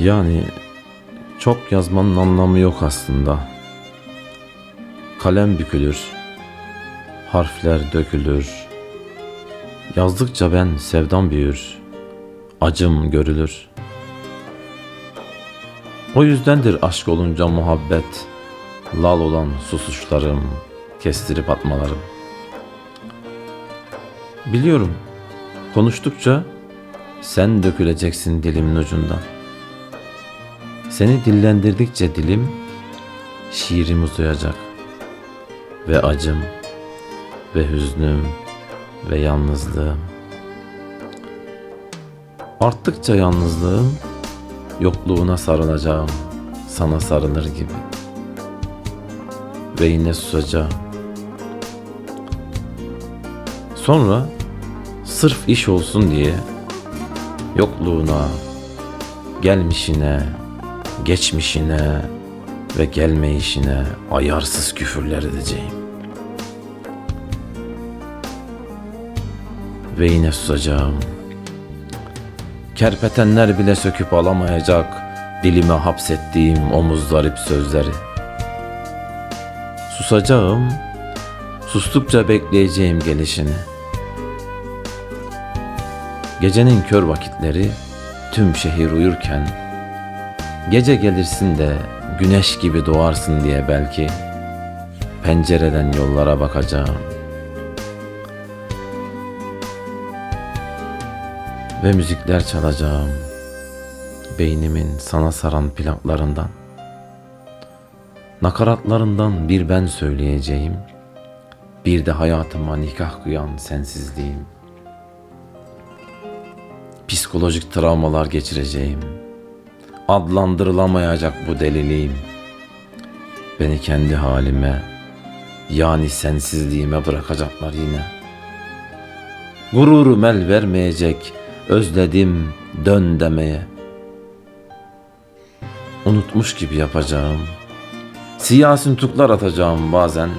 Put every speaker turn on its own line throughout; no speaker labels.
Yani çok yazmanın anlamı yok aslında. Kalem bükülür, harfler dökülür. Yazdıkça ben sevdam büyür, acım görülür. O yüzdendir aşk olunca muhabbet, lal olan susuşlarım, kestirip atmalarım. Biliyorum, konuştukça sen döküleceksin dilimin ucundan. Seni dillendirdikçe dilim şiirim uzayacak. Ve acım ve hüznüm ve yalnızlığım. Arttıkça yalnızlığım yokluğuna sarılacağım sana sarılır gibi. Ve yine susacağım. Sonra sırf iş olsun diye yokluğuna, gelmişine, geçmişine ve gelmeyişine ayarsız küfürler edeceğim. Ve yine susacağım. Kerpetenler bile söküp alamayacak dilime hapsettiğim o muzdarip sözleri. Susacağım, sustukça bekleyeceğim gelişini. Gecenin kör vakitleri tüm şehir uyurken Gece gelirsin de güneş gibi doğarsın diye belki pencereden yollara bakacağım. Ve müzikler çalacağım. Beynimin sana saran plaklarından. Nakaratlarından bir ben söyleyeceğim. Bir de hayatıma nikah kıyan sensizliğim. Psikolojik travmalar geçireceğim.'' Adlandırılamayacak bu deliliğim. Beni kendi halime, yani sensizliğime bırakacaklar yine. Gururum el vermeyecek, özledim dön demeye. Unutmuş gibi yapacağım. Siyasi nutuklar atacağım bazen.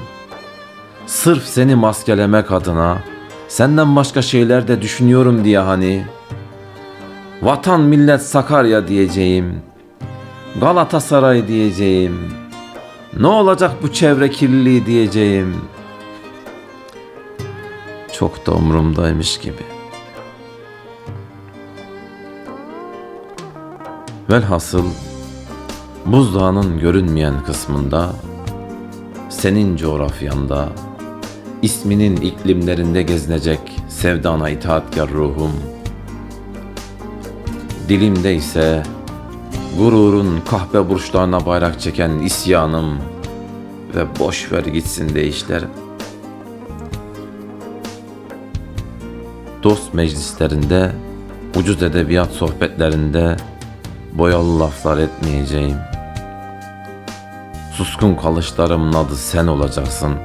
Sırf seni maskelemek adına, senden başka şeyler de düşünüyorum diye hani.'' Vatan millet Sakarya diyeceğim. Galatasaray diyeceğim. Ne olacak bu çevre kirliliği diyeceğim. Çok da umurumdaymış gibi. Velhasıl buzdağının görünmeyen kısmında senin coğrafyanda isminin iklimlerinde gezinecek sevdana itaatkar ruhum.'' Dilimde ise gururun kahpe burçlarına bayrak çeken isyanım ve boş ver gitsin değişlerim. Dost meclislerinde, ucuz edebiyat sohbetlerinde boyalı laflar etmeyeceğim. Suskun kalışlarımın adı sen olacaksın.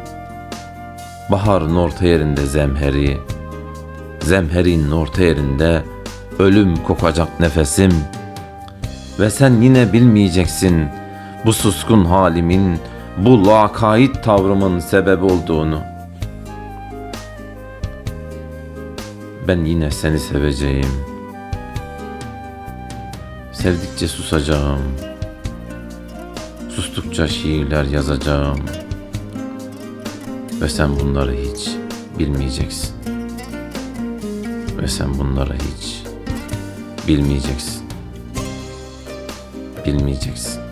Baharın orta yerinde zemheri, zemherin orta yerinde ölüm kokacak nefesim ve sen yine bilmeyeceksin bu suskun halimin, bu lakayt tavrımın sebep olduğunu. Ben yine seni seveceğim. Sevdikçe susacağım. Sustukça şiirler yazacağım. Ve sen bunları hiç bilmeyeceksin. Ve sen bunları hiç Bilmeyeceksin. Bilmeyeceksin.